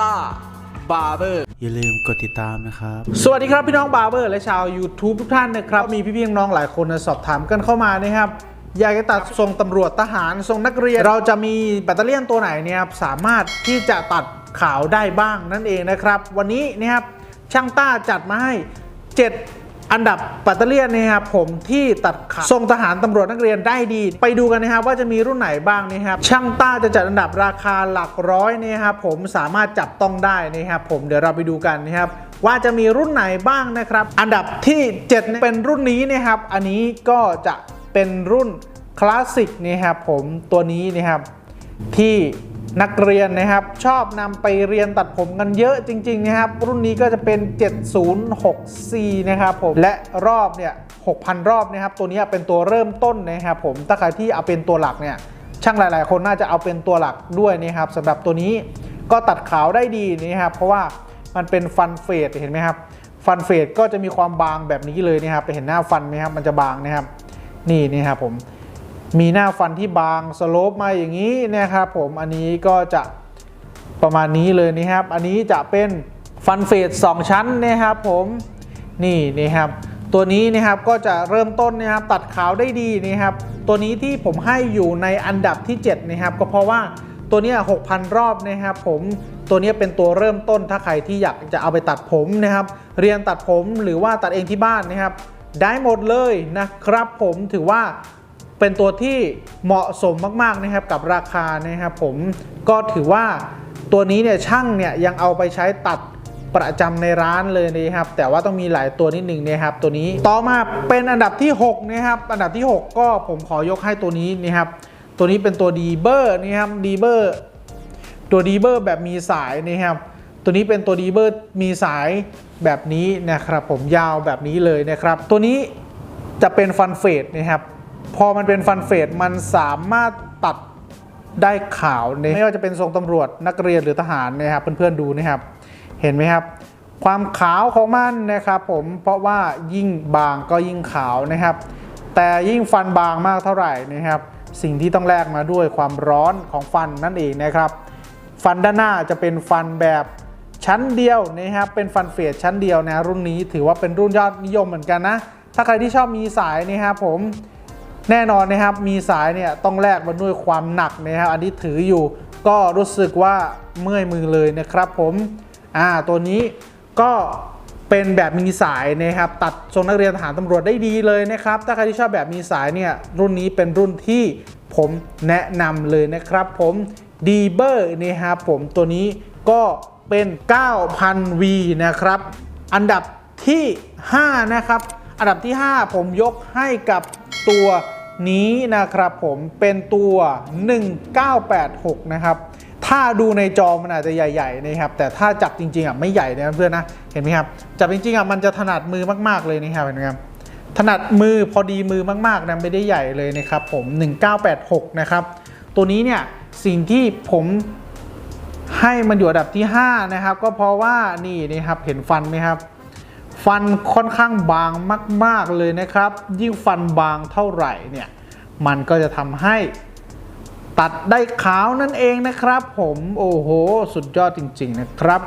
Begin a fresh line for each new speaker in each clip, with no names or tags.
ต้าบาร์เบอร์
อย่าลืมกดติดตามนะครับ
สวัสดีครับพี่น้องบาร์เบอร์และชาว YouTube ทุกท่านนะครับ มีพี่ๆน้องๆหลายคนนะสอบถามกันเข้ามานะครับอยากจะตัดทรงตำรวจทหารทรงนักเรียน เราจะมีแบตเตอรี่ยนตัวไหนเนี่ยครับสามารถที่จะตัดขาวได้บ้างนั่นเองนะครับ วันนี้นะครับช่างต้าจัดมาให้ 7 อันดับแบตเตอรี่ยนนะครับผมที่ตัดขาทรงทหารตำรวจนักเรียนได้ดี ไปดูกันนะครับว่าจะมีรุ่นไหนบ้างนะครับช่างต้าจะจัดอันดับราคาหลักร้อยนะครับผมสามารถจับต้องได้นะครับผมเดี๋ยวเราไปดูกันนะครับว่าจะมีรุ่นไหนบ้างนะครับ อันดับที่ 7 เป็นรุ่นนี้นะครับ อันนี้ก็จะเป็นรุ่นคลาสสิกนะครับผมตัวนี้นะครับที่ นักเรียนนะครับ ชอบนำไปเรียนตัดผมกันเยอะจริง ๆ นะครับ รุ่นนี้ก็จะเป็น 7064นะครับผมและรอบเนี่ย 6,000 รอบนะครับ ตัวนี้เป็นตัวเริ่มต้นนะครับผมถ้าใครที่เอาเป็นตัวหลักเนี่ยช่างหลาย ๆ คนน่าจะเอาเป็นตัวหลักด้วยนะครับสำหรับตัวนี้ก็ตัดขาวได้ดีนะครับ เพราะว่ามันเป็นฟันเฟดเห็นไหมครับฟันเฟดก็จะมีความบางแบบนี้เลยนะครับไปเห็นหน้าฟันไหมครับมันจะบางนะครับ นี่นี่ครับผม มีหน้าฟันที่บางสโลปมาอย่างนี้นะครับผมอันนี้ก็จะประมาณนี้เลยนะครับ อันนี้จะเป็นฟันเฟด2ชั้นนะครับผมนี่นี่ครับตัวนี้นะครับก็จะเริ่มต้นนะครับตัดขาวได้ดีนะครับ ตัวนี้ที่ผมให้อยู่ในอันดับที่7นะครับก็เพราะว่าตัวนี้6,000 รอบนะครับผมตัวนี้เป็นตัวเริ่มต้นถ้าใครที่อยากจะเอาไปตัดผมนะครับ เรียนตัดผมหรือว่าตัดเองที่บ้านนะครับ ได้หมดเลยนะครับผมถือว่า เป็นตัวที่เหมาะสมมากๆนะครับกับราคานะครับผมก็ถือว่าตัวนี้เนี่ยช่างเนี่ยยังเอาไปใช้ตัดประจำในร้านเลยนะครับ แต่ว่าต้องมีหลายตัวนิดหนึ่งนะครับ ตัวนี้ต่อมาเป็นอันดับที่ 6 นะครับ อันดับที่ 6 ก็ผมขอยกให้ตัวนี้นะครับ ตัวนี้เป็นตัวดีเบอร์นะครับดีเบอร์ตัวดีเบอร์แบบมีสายนะครับ ตัวนี้เป็นตัวดีเบอร์มีสายแบบนี้นะครับ ผมยาวแบบนี้เลยนะครับ ตัวนี้จะเป็นฟันเฟดนะครับ พอมันเป็นฟันเฟดมันสามารถตัดได้ขาวในไม่ว่าจะเป็นทรงตำรวจนักเรียนหรือทหารนะครับเพื่อนๆดูนะครับ เห็นไหมครับ ความขาวของมันนะครับผมเพราะว่ายิ่งบางก็ยิ่งขาวนะครับ แต่ยิ่งฟันบางมากเท่าไหร่นะครับ สิ่งที่ต้องแลกมาด้วยความร้อนของฟันนั่นเองนะครับ ฟันด้านหน้าจะเป็นฟันแบบชั้นเดียวนะครับเป็นฟันเฟดชั้นเดียวนะรุ่นนี้ถือว่าเป็นรุ่นยอดนิยมเหมือนกันนะถ้าใครที่ชอบมีสายนะครับผม แน่นอนนะครับมีสายเนี่ยต้องแลกมาด้วยความหนักนะครับอันนี้ถืออยู่ก็รู้สึกว่าเมื่อยมือเลยนะครับผมอ่าตัวนี้ก็เป็นแบบมีสายนะครับตัดทรงนักเรียนทหารตำรวจได้ดีเลยนะครับ ถ้าใครที่ชอบแบบมีสายเนี่ยรุ่นนี้เป็นรุ่นที่ผมแนะนำเลยนะครับผมดีเบอร์นะครับผมตัวนี้ก็เป็น 9,000V นะครับ อันดับที่ 5 นะครับ อันดับที่ 5 ผมยกให้กับตัว นี้นะครับผมเป็นตัว 1986 นะครับ ถ้าดูในจอมันอาจจะใหญ่ๆนะครับ แต่ถ้าจับจริงๆอะไม่ใหญ่นะเพื่อนนะ เห็นไหมครับ จับจริงๆอะมันจะถนัดมือมากๆเลยนะครับเห็นไหมครับถนัดมือพอดีมือมากๆนะไม่ได้ใหญ่เลยนะครับผม 1986 นะครับ ตัวนี้เนี่ยสิ่งที่ผมให้มันอยู่อันดับที่ 5 นะครับ ก็เพราะว่านี่นะครับเห็นฟันไหมครับ ฟันค่อนข้างบางมาก ๆเลยนะครับ ยิ่งฟันบางเท่าไหร่เนี่ยมันก็จะทำให้ตัดได้ขาวนั่นเองนะครับ ผมโอ้โห สุดยอดจริง ๆนะครับ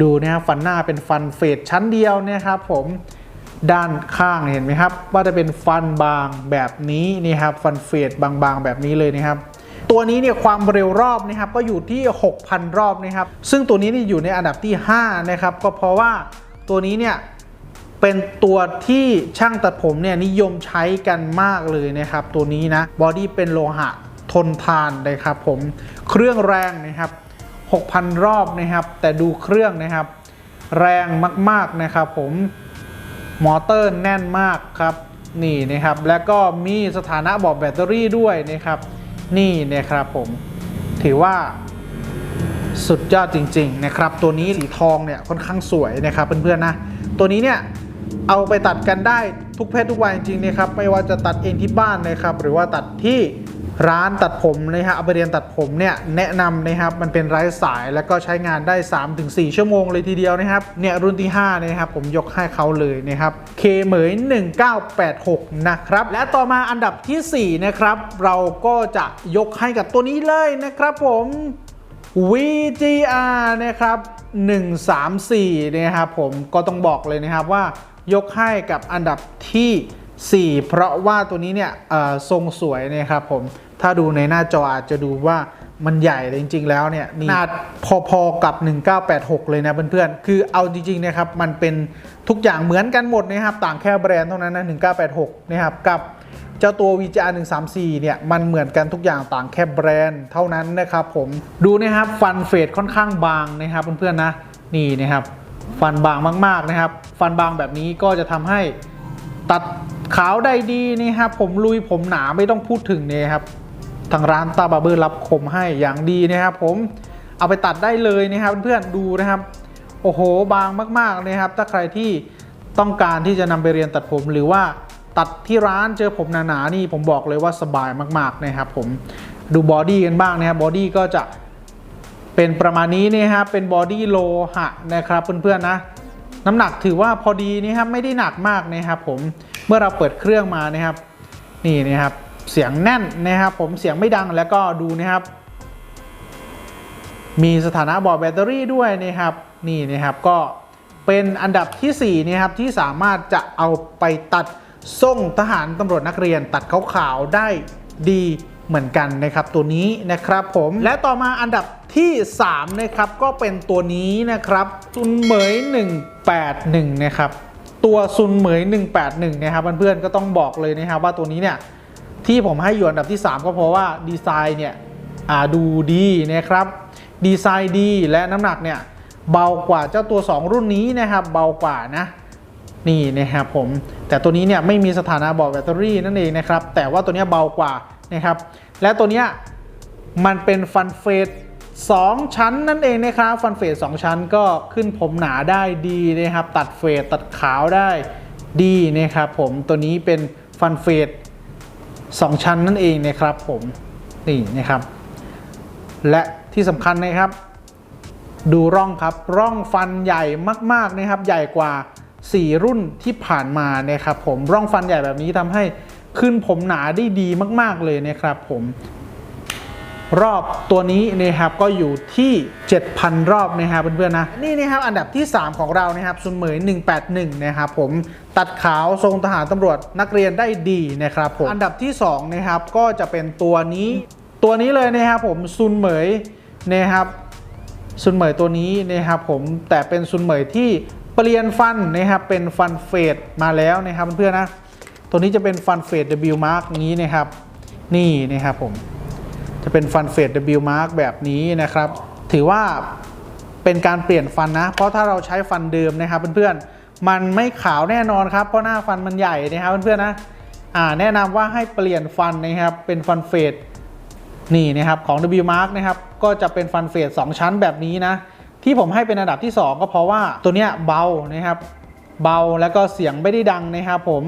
ดูนะครับฟันหน้าเป็นฟันเฟดชั้นเดียวนะครับ ผมด้านข้างเห็นไหมครับ ว่าจะเป็นฟันบางแบบนี้นี่ครับฟันเฟดบางๆ แบบนี้เลยนะครับ ตัวนี้เนี่ยความเร็วรอบนะครับ ก็อยู่ที่ 6,000 รอบนะครับ ซึ่งตัวนี้นี่อยู่ในอันดับที่ 5 นะครับ ก็เพราะว่าตัวนี้เนี่ย เป็นตัวที่ช่างตัดผมเนี่ยนิยมใช้กันมากเลยนะครับ ตัวนี้นะบอดี้เป็นโลหะทนทานเลยครับผมเครื่องแรงนะครับ 6,000 รอบนะครับ แต่ดูเครื่องนะครับ แรงมากๆนะครับผมมอเตอร์แน่นมากครับนี่นะครับ แล้วก็มีสถานะบอกแบตเตอรี่ด้วยนะครับ นี่นะครับผมถือว่าสุดยอดจริง ๆ นะครับ ตัวนี้สีทองเนี่ยค่อนข้างสวยนะครับเพื่อนๆนะ ตัวนี้เนี่ย เอาไปตัดกันได้ทุกเพศทุกวัยจริงๆนะครับไม่ว่าจะตัดเองที่บ้านนะครับ หรือว่าตัดที่ร้านตัดผมนะฮะเอาไปเรียนตัดผมเนี่ยแนะนำนะครับมันเป็นไร้สายแล้วก็ใช้งานได้ 3-4 ชั่วโมงเลยทีเดียวนะครับเนี่ยรุ่นที่5นะครับผมยกให้เขาเลยนะครับเคเหมย1986 นะครับ และต่อมาอันดับทีสี่4 นะครับ เราก็จะยกให้กับตัวนี้เลยนะครับผม VGR นะครับ 134 นะครับผมก็ต้องบอกเลยนะครับว่า ยกให้กับอันดับที่ 4 เพราะว่าตัวนี้เนี่ยเอ่อทรงสวยนะครับผม ถ้าดูในหน้าจออาจจะดูว่ามันใหญ่แต่จริง ๆ แล้วเนี่ยนี่นาดพอๆกับ 1986 เลยนะเพื่อนๆ คือเอาจริงๆนะครับมันเป็นทุกอย่างเหมือนกันหมดนะครับ ต่างแค่แบรนด์เท่านั้นนะ 1986 นะครับกับเจ้าตัว VGR 134 เนี่ย มันเหมือนกันทุกอย่างต่างแค่แบรนด์เท่านั้นนะครับผมดูนะครับ ฟันเฟดค่อนข้างบางนะครับเพื่อนๆนะนี่นะครับ ฟันบางมาก ๆนะครับ ฟันบางแบบนี้ก็จะทำให้ตัดขาวได้ดีนะครับผมลุยผมหนาไม่ต้องพูดถึงเนี่ยครับทางร้านตาบาร์เบอร์รับคมให้อย่างดีนะครับ ผมเอาไปตัดได้เลยนะครับเพื่อนๆดูนะครับ โอ้โหบางมากๆนะครับ ถ้าใครที่ต้องการที่จะนำไปเรียนตัดผมหรือว่าตัดที่ร้านเจอผมหนาๆนี่ผมบอกเลยว่าสบายมากๆนะครับผมดูบอดี้กันบ้างนะครับบอดี้ก็จะ เป็นประมาณนี้นะครับเป็นบอดี้โลหะนะครับเพื่อนๆนะน้ำหนักถือว่าพอดีนะครับไม่ได้หนักมากนะครับผมเมื่อเราเปิดเครื่องมานะครับนี่นะครับเสียงแน่นนะครับผมเสียงไม่ดังแล้วก็ดูนะครับ มีสถานะบอกแบตเตอรี่ด้วยนะครับนี่นะครับก็เป็นอันดับที่4นะครับที่สามารถจะเอาไปตัดส่งทหารตำรวจนักเรียนตัดขาวๆได้ดี เหมือนกันนะครับตัวนี้นะครับผมและต่อมาอันดับที่ 3 นะครับ ก็เป็นตัวนี้นะครับซุนเหมย 181 นะครับ ตัวซุนเหมย 181 นะครับเพื่อนๆก็ต้องบอกเลยนะครับว่าตัวนี้เนี่ยที่ผมให้อยู่อันดับที่ 3 ก็เพราะว่าดีไซน์เนี่ยดูดีนะครับดีไซน์ดีและน้ำหนักเนี่ยเบากว่าเจ้าตัว 2 รุ่นนี้นะครับ เบากว่านะนี่นะครับผมแต่ตัวนี้เนี่ยไม่มีสถานะบอกแบตเตอรี่นั่นเองนะครับแต่ว่าตัวนี้เบากว่า นะครับ และตัวเนี้ยมันเป็นฟันเฟส2 ชั้นนั่นเองนะครับ ฟันเฟส2ชั้นก็ขึ้นผมหนาได้ดีนะครับ ตัดเฟสตัดขาวได้ดีนะครับผมตัวนี้เป็นฟันเฟสสองชั้นนั่นเองนะครับผมนี่นะครับ และที่สำคัญนะครับ ดูร่องครับร่องฟันใหญ่มาก ๆนะครับ ใหญ่กว่า 4 รุ่นที่ผ่านมานะครับผมร่องฟันใหญ่แบบนี้ทำให้ ขึ้นผมหนาได้ดีมาก ๆ เลยนะครับผม รอบตัวนี้นะครับก็อยู่ที่ 7,000 รอบนะครับเพื่อนๆนะนี่นะครับอันดับที่ 3 ของเรานะครับซุนเหมย 181 นะครับผมตัดขาวทรงทหารตำรวจนักเรียนได้ดีนะครับผมอันดับที่2นะครับก็จะเป็นตัวนี้ตัวนี้เลยนะครับผมซุนเหมยนะครับซุนเหมยตัวนี้นะครับผมแต่เป็นซุนเหมยที่เปลี่ยนฟันนะครับเป็นฟันเฟดมาแล้วนะครับเพื่อนๆนะ ตัวนี้จะเป็นฟันเฟด W mark นี้นะครับ นี่นะครับผม จะเป็นฟันเฟด W mark แบบนี้นะครับ ถือว่าเป็นการเปลี่ยนฟันนะ เพราะถ้าเราใช้ฟันเดิมนะครับเพื่อนๆ มันไม่ขาวแน่นอนครับ เพราะหน้าฟันมันใหญ่นะครับเพื่อนๆนะ อ่า แนะนำว่าให้เปลี่ยนฟันนะครับ เป็นฟันเฟด นี่นะครับของ W mark นะครับ ก็จะเป็นฟันเฟด2ชั้นแบบนี้นะ ที่ผมให้เป็นอันดับที่ 2 ก็เพราะว่าตัวเนี้ยเบานะครับ เบาแล้วก็เสียงไม่ได้ดังนะครับผม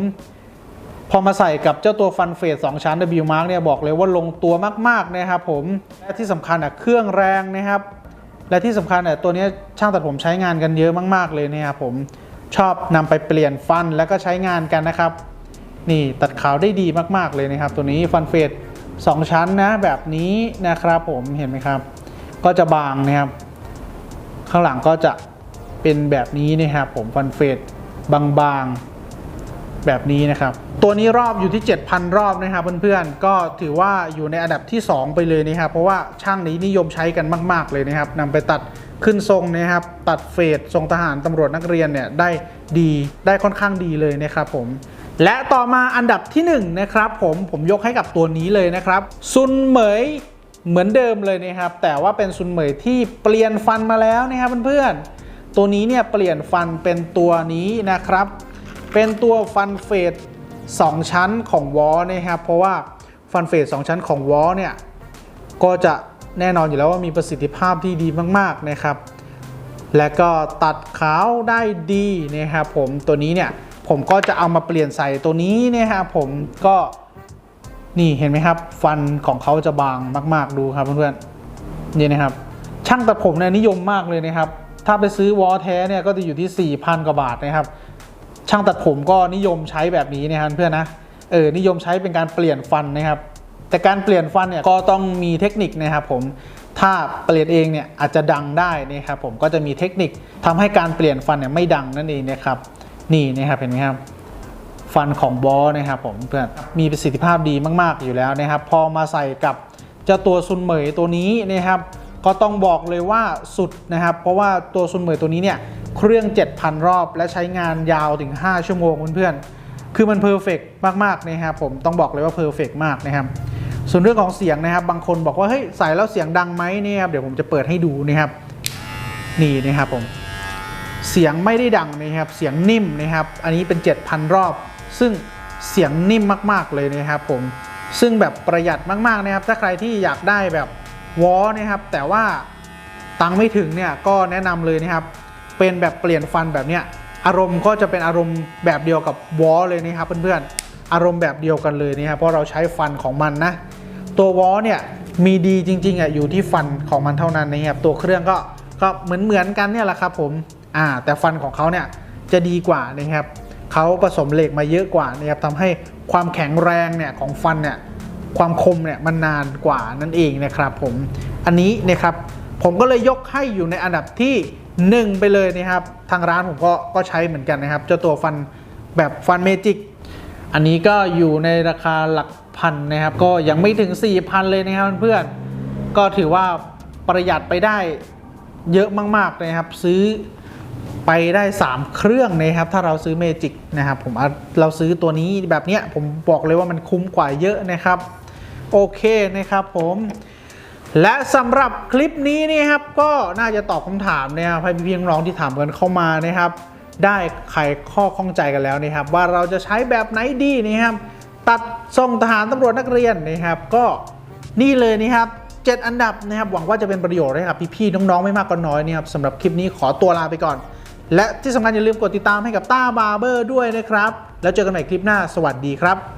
พอมาใส่กับเจ้าตัวฟันเฟส2ชั้น W Mark เนี่ยบอกเลยว่าลงตัวมากๆนะครับผม และที่สำคัญอะเครื่องแรงนะครับ และที่สำคัญอะตัวนี้ช่างตัดผมใช้งานกันเยอะมากๆเลยนะครับผมชอบนำไปเปลี่ยนฟันแล้วก็ใช้งานกันนะครับ นี่ตัดขาวได้ดีมากๆเลยนะครับ ตัวนี้ฟันเฟส2ชั้นนะแบบนี้นะครับผมเห็นไหมครับ ก็จะบางนะครับ ข้างหลังก็จะเป็นแบบนี้นะครับผมฟันเฟสบางๆ แบบนี้นะครับ ตัวนี้รอบอยู่ที่ 7,000 รอบนะครับเพื่อนๆ ก็ถือว่าอยู่ในอันดับที่ 2 ไปเลยนะครับ เพราะว่าช่างนี้นิยมใช้กันมาก ๆ เลยนะครับนำไปตัดขึ้นทรงนะครับ ตัดเฟดทรงทหารตำรวจนักเรียนเนี่ยได้ดีได้ค่อนข้างดีเลยนะครับผม และต่อมาอันดับที่1นะครับผมผมยกให้กับตัวนี้เลยนะครับซุนเหมยเหมือนเดิมเลยนะครับ แต่ว่าเป็นซุนเหมยที่เปลี่ยนฟันมาแล้วนะครับเพื่อนๆตัวนี้เนี่ยเปลี่ยนฟันเป็นตัวนี้นะครับ เป็นตัวฟันเฟด2ชั้นของวอลนะครับเพราะว่าฟันเฟด2ชั้นของวอลเนี่ยก็จะแน่นอนอยู่แล้วว่ามีประสิทธิภาพที่ดีมาก ๆนะครับ และก็ตัดขาวได้ดีนะครับผมตัวนี้เนี่ยผมก็จะเอามาเปลี่ยนใส่ตัวนี้นะครับผมก็นี่เห็นไหมครับ ฟันของเขาจะบางมาก ๆ ดูครับเพื่อนๆนี่นะครับ ช่างตัดผมเนี่ยนิยมมากเลยนะครับ ถ้าไปซื้อวอลแท้เนี่ยก็จะอยู่ที่ 4,000 กว่าบาทนะครับ ช่างตัดผมก็นิยมใช้แบบนี้นะครับเพื่อนนะเออนิยมใช้เป็นการเปลี่ยนฟันนะครับ แต่การเปลี่ยนฟันเนี่ยก็ต้องมีเทคนิคนะครับผมถ้าเปลี่ยนเองเนี่ยอาจจะดังได้นะครับผมก็จะมีเทคนิคทำให้การเปลี่ยนฟันเนี่ยไม่ดังนั่นเองนะครับนี่นะครับเห็นไหมครับฟันของบอสนะครับผมเพื่อนมีประสิทธิภาพดีมาก ๆ อยู่แล้วนะครับ พอมาใส่กับเจ้าตัวซุนเหมยตัวนี้นะครับ ก็ต้องบอกเลยว่าสุดนะครับ เพราะว่าตัวซุนเหมยตัวนี้เนี่ย เครื่อง 7,000 รอบและใช้งานยาวถึง 5 ชั่วโมงเพื่อนๆ คือมันเพอร์เฟกมากๆนะครับผมต้องบอกเลยว่าเพอร์เฟกมากนะครับ ส่วนเรื่องของเสียงนะครับ บางคนบอกว่าเฮ้ยใส่แล้วเสียงดังไหมเนี่ยครับเดี๋ยวผมจะเปิดให้ดูนะครับ นี่นะครับผม เสียงไม่ได้ดังนะครับ เสียงนิ่มนะครับ อันนี้เป็น 7,000 รอบ ซึ่งเสียงนิ่มมากๆเลยนะครับผม ซึ่งแบบประหยัดมากๆนะครับ ถ้าใครที่อยากได้แบบวอนะครับ แต่ว่าตังค์ไม่ถึงเนี่ยก็แนะนำเลยนะครับ เป็นแบบเปลี่ยนฟันแบบเนี้ยอารมณ์ก็จะเป็นอารมณ์แบบเดียวกับวอลเลยนะครับเพื่อนๆอารมณ์แบบเดียวกันเลยนะครับเพราะเราใช้ฟันของมันนะตัววอลเนี่ยมีดีจริงๆอะอยู่ที่ฟันของมันเท่านั้นนะครับตัวเครื่องก็ก็เหมือนเหมือนๆกันเนี่ยแหละครับผมอ่าแต่ฟันของเขาเนี่ยจะดีกว่านะครับเขาผสมเหล็กมาเยอะกว่านะครับทำให้ความแข็งแรงเนี่ยของฟันเนี่ยความคมเนี่ยมันนานกว่านั่นเองนะครับผมอันนี้นะครับผมก็เลยยกให้อยู่ในอันดับที่ นึ่งไปเลยนะครับ ทางร้านผมก็ก็ใช้เหมือนกันนะครับ เจ้าตัวฟันแบบฟันเมจิก อันนี้ก็อยู่ในราคาหลักพันนะครับ ก็ยังไม่ถึง 4,000 เลยนะครับเพื่อนก็ถือว่าประหยัดไปได้เยอะมากๆนะครับ ซื้อไปได้ 3 เครื่องนะครับ ถ้าเราซื้อเมจิกนะครับผมเราซื้อตัวนี้แบบเนี้ยผมบอกเลยว่ามันคุ้มกว่าเยอะนะครับ โอเคนะครับผม และสำหรับคลิปนี้นี่ครับก็น่าจะตอบคำถามเนะครับให้พี่ๆน้องๆที่ถามกันเข้ามานะครับ ได้ไขข้อข้องใจกันแล้วนะครับ ว่าเราจะใช้แบบไหนดีนะครับ ตัดส่งทหารตำรวจนักเรียนนะครับ ก็นี่เลยนะครับเจ็ดอันดับนะครับหวังว่าจะเป็นประโยชน์ให้กับ พี่ๆน้องๆไม่มากก็น้อยนะครับสำหรับคลิปนี้ขอตัวลาไปก่อน และที่สำคัญอย่าลืมกดติดตามให้กับต้าบาร์เบอร์ด้วยนะครับ แล้วเจอกันใหม่คลิปหน้าสวัสดีครับ